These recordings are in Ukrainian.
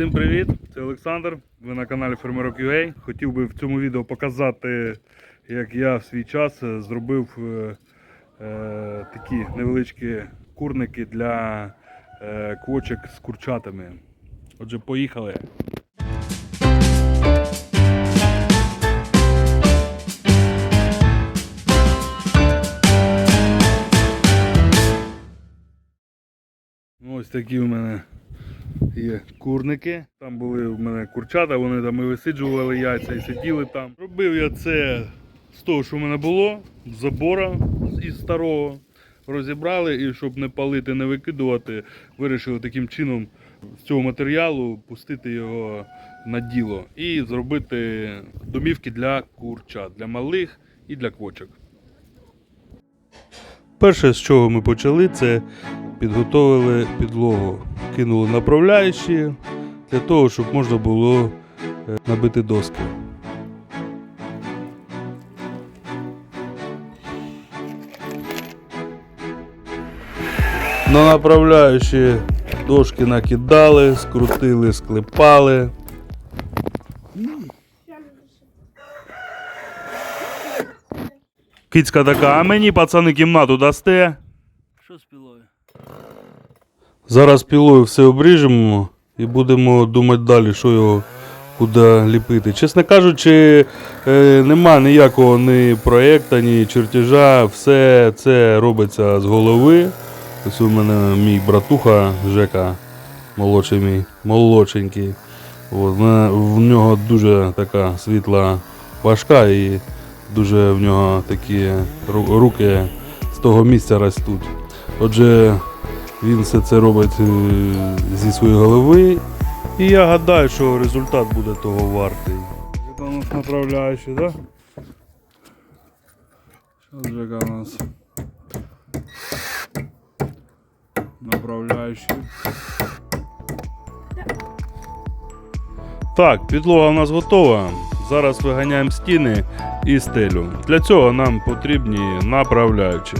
Всім привіт! Це Олександр. Ви на каналі Фермерок UA. Хотів би в цьому відео показати, як я в свій час е, зробив е, е, такі невеличкі курники для е, квочок з курчатами. Отже, поїхали. Ось такі у мене є курники. Там були в мене курчата, вони там і висиджували яйця і сиділи там. Робив я це з того, що в мене було, з забора із старого. Розібрали і щоб не палити, не викидувати, вирішили таким чином з цього матеріалу пустити його на діло і зробити домівки для курчат, для малих і для квочок. Перше, з чого ми почали, це підготовили підлогу. Кинули направляючі для того, щоб можна було е, набити доски. На направляючі дошки накидали, скрутили, склепали. Кицька така, а мені пацани кімнату дасте. Зараз пілою все обріжемо і будемо думати далі, що його куди ліпити. Чесно кажучи, е, нема ніякого ні проєкту, ні чертежа. Все це робиться з голови. Ось у мене мій братуха Жека, молодший мій, молодшенький. От, в нього дуже така світла важка і дуже в нього такі руки з того місця ростуть. Отже, він все це робить е, зі своєї голови. І я гадаю, що результат буде того вартий. Це у нас направляючий, так? Що Жека у нас? Направляючий. Так, підлога у нас готова. Зараз виганяємо стіни і стелю. Для цього нам потрібні направляючі.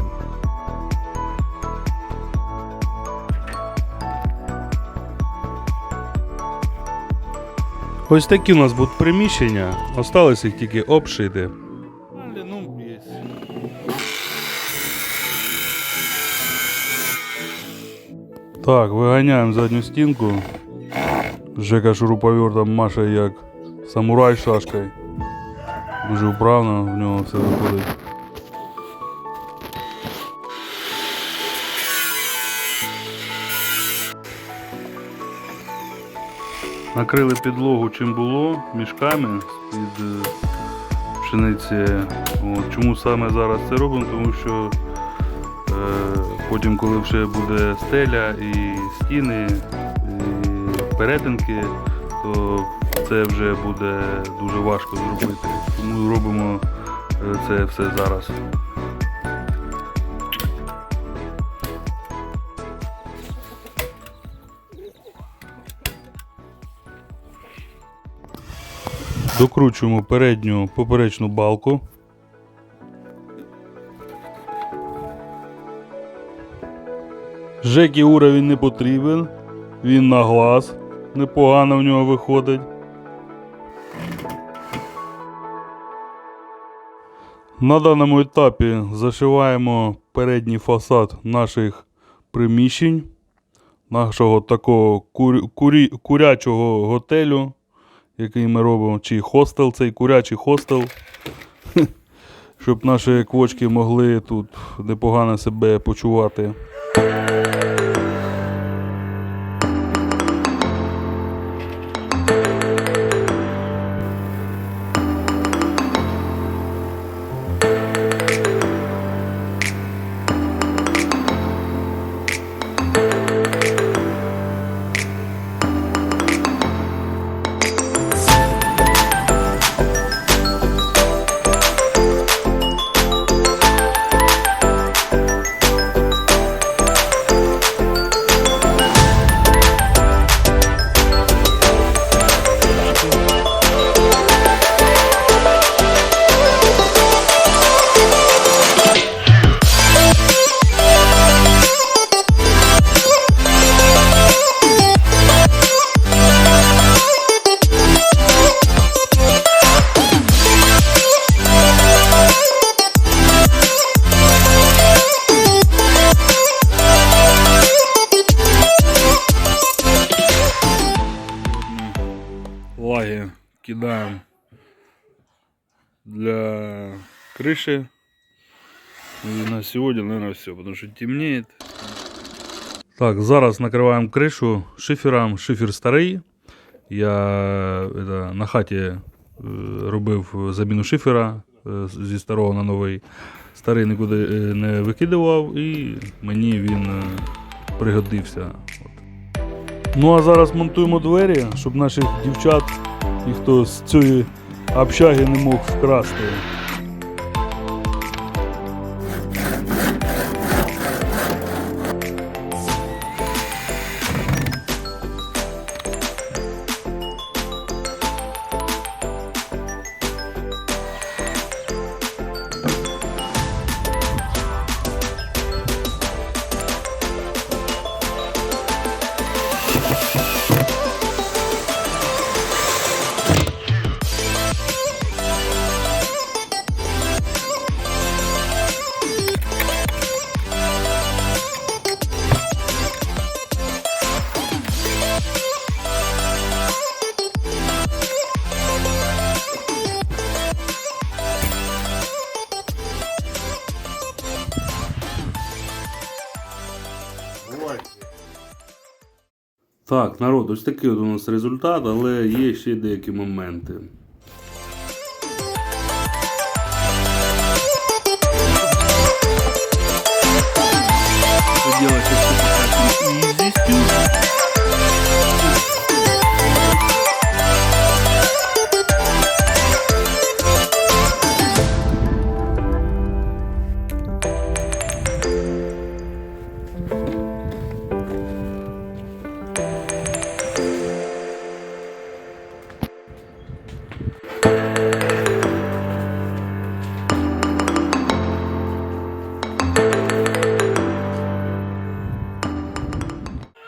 Ось такі у нас будуть приміщення. Осталось їх тільки обшити. Ну. Так, виганяємо задню стінку. Жека шуруповертом Маша як самурай шашкою. Дуже вправно в нього все виходить. Накрили підлогу чим було, мішками з-під е, пшениці. От. Чому саме зараз це робимо? Тому що е, потім, коли вже буде стеля і стіни, і перетинки, то це вже буде дуже важко зробити. Тому робимо е, це все зараз. Докручуємо передню поперечну балку. Жекі уровень не потрібен. Він на глаз. Непогано в нього виходить. На даному етапі зашиваємо передній фасад наших приміщень, нашого такого кур... курі... курячого готелю який ми робимо, чи хостел, цей курячий хостел. Щоб наші квочки могли тут непогано себе почувати. Кидаємо для крыши. И на сегодня, наверное, все, потому что темнеет. Так, зараз накриваємо кришу шифером. Шифер старий. Я это, на хаті е, робив заміну шифера е, зі старого на новий. Старий нікуди е, не викидував і мені він е, пригодився. Ну а зараз монтуємо двері, щоб наших дівчат ніхто з цієї общаги не мог вкрасти. Так, народ, ось такий от у нас результат, але є ще деякі моменти.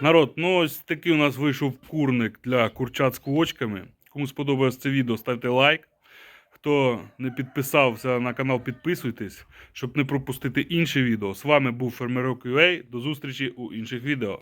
Народ, ну ось такий у нас вийшов курник для курчат з кулочками. Кому сподобалось це відео, ставте лайк. Хто не підписався на канал, підписуйтесь, щоб не пропустити інші відео. З вами був Фермерок UA. До зустрічі у інших відео.